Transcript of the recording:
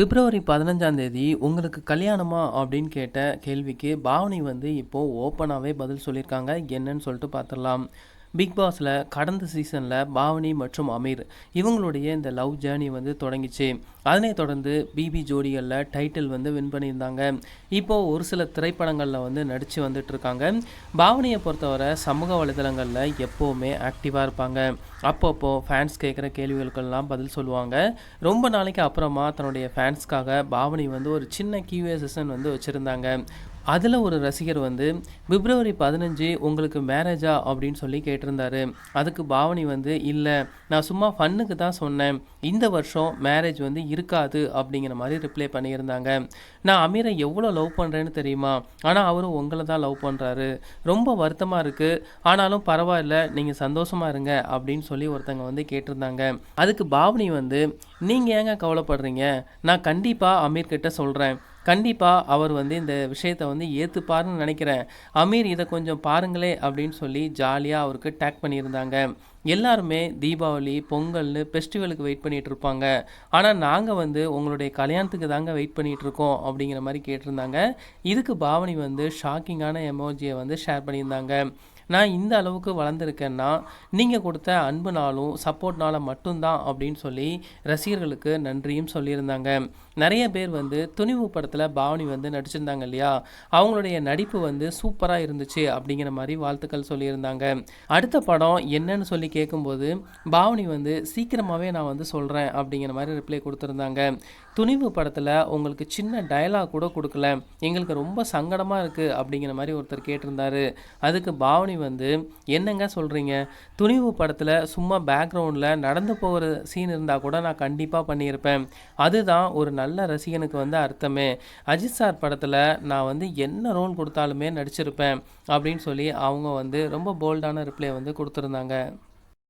பிப்ரவரி பதினஞ்சாம் தேதி உங்களுக்கு கல்யாணமா அப்படின்னு கேட்ட கேள்விக்கு பாவனி வந்து இப்போது ஓப்பனாகவே பதில் சொல்லியிருக்காங்க. என்னன்னு சொல்லிட்டு பார்த்துடலாம். பிக் பாஸில் கடந்த சீசனில் பாவனி மற்றும் அமீர் இவங்களுடைய இந்த லவ் ஜேர்னி வந்து தொடங்கிச்சு. அதனை தொடர்ந்து பிபி ஜோடிகளில் டைட்டில் வந்து வின் பண்ணியிருந்தாங்க. இப்போது ஒரு சில திரைப்படங்களில் வந்து நடித்து வந்துட்டுருக்காங்க பாவனியை பொறுத்தவரை சமூக வலைதளங்களில் எப்போவுமே ஆக்டிவாக இருப்பாங்க. அப்பப்போ ஃபேன்ஸ் கேட்குற கேள்விகளுக்கெல்லாம் பதில் சொல்லுவாங்க. ரொம்ப நாளைக்கு அப்புறமா தன்னுடைய ஃபேன்ஸ்க்காக பாவனி வந்து ஒரு சின்ன கியூஏ செஷன் வந்து வச்சுருந்தாங்க. அதில் ஒரு ரசிகர் வந்து பிப்ரவரி பதினஞ்சு உங்களுக்கு மேரேஜா அப்படின்னு சொல்லி கேட்டு கேட்டிருந்தாரு. அதுக்கு பாவனி வந்து இல்லை நான் சும்மா ஃபன்னுக்கு தான் சொன்னேன். இந்த வருஷம் மேரேஜ் வந்து இருக்காது அப்படிங்கிற மாதிரி ரிப்ளை பண்ணியிருந்தாங்க. நான் அமீரை எவ்வளோ லவ் பண்ணுறேன்னு தெரியுமா? ஆனால் அவரும் உங்களை தான் லவ் பண்ணுறாரு ரொம்ப வருத்தமாக இருக்குது ஆனாலும் பரவாயில்ல நீங்கள் சந்தோஷமாக இருங்க அப்படின்னு சொல்லி ஒருத்தங்க வந்து கேட்டிருந்தாங்க. அதுக்கு பாவனி வந்து நீங்கள் ஏங்க கவலைப்படுறீங்க? நான் கண்டிப்பாக அமீர்கிட்ட சொல்கிறேன் கண்டிப்பாக அவர் வந்து இந்த விஷயத்தை வந்து ஏற்றுப்பாருன்னு நினைக்கிறேன். அமீர் இதை கொஞ்சம் பாருங்களே அப்படின்னு சொல்லி ஜாலியாக அவருக்கு டேக் பண்ணியிருந்தாங்க. எல்லாருமே தீபாவளி பொங்கல்னு ஃபெஸ்டிவலுக்கு வெயிட் பண்ணிகிட்டு இருப்பாங்க ஆனால் நாங்கள் வந்து உங்களுடைய கல்யாணத்துக்கு தாங்க வெயிட் பண்ணிகிட்டு இருக்கோம் அப்படிங்கிற மாதிரி கேட்டிருந்தாங்க. இதுக்கு பாவனி வந்து ஷாக்கிங்கான எமோஜியை வந்து ஷேர் பண்ணியிருந்தாங்க. நான் இந்த அளவுக்கு வளர்ந்துருக்கேன்னா நீங்கள் கொடுத்த அன்புனாலும் சப்போர்ட்னால மட்டும்தான் அப்படின்னு சொல்லி ரசிகர்களுக்கு நன்றியும் சொல்லியிருந்தாங்க. நிறைய பேர் வந்து துணிவு படத்தில் பாவனி வந்து நடிச்சிருந்தாங்க இல்லையா? அவங்களுடைய நடிப்பு வந்து சூப்பராக இருந்துச்சு அப்படிங்கிற மாதிரி வாழ்த்துக்கள் சொல்லியிருந்தாங்க. அடுத்த படம் என்னன்னு சொல்லி கேட்கும்போது பாவனி வந்து சீக்கிரமாகவே நான் வந்து சொல்கிறேன் அப்படிங்கிற மாதிரி ரிப்ளை கொடுத்துருந்தாங்க. துணிவு படத்தில் உங்களுக்கு சின்ன டயலாக் கூட கொடுக்கல. எங்களுக்கு ரொம்ப சங்கடமாக இருக்குது அப்படிங்கிற மாதிரி ஒருத்தர் கேட்டிருந்தாரு. அதுக்கு பாவனி வந்து என்னங்க சொல்கிறீங்க துணிவு படத்தில் சும்மா பேக்ரவுண்டில் நடந்து போகிற சீன் இருந்தால் கூட நான் கண்டிப்பாக பண்ணியிருப்பேன். அதுதான் ஒரு நல்ல ரசிகனுக்கு வந்து அர்த்தமே. அஜித் சார் படத்தில் நான் வந்து என்ன ரோல் கொடுத்தாலுமே நடிச்சிருப்பேன் அப்படின்னு சொல்லி அவங்க வந்து ரொம்ப போல்டான ரிப்ளை வந்து கொடுத்துருந்தாங்க.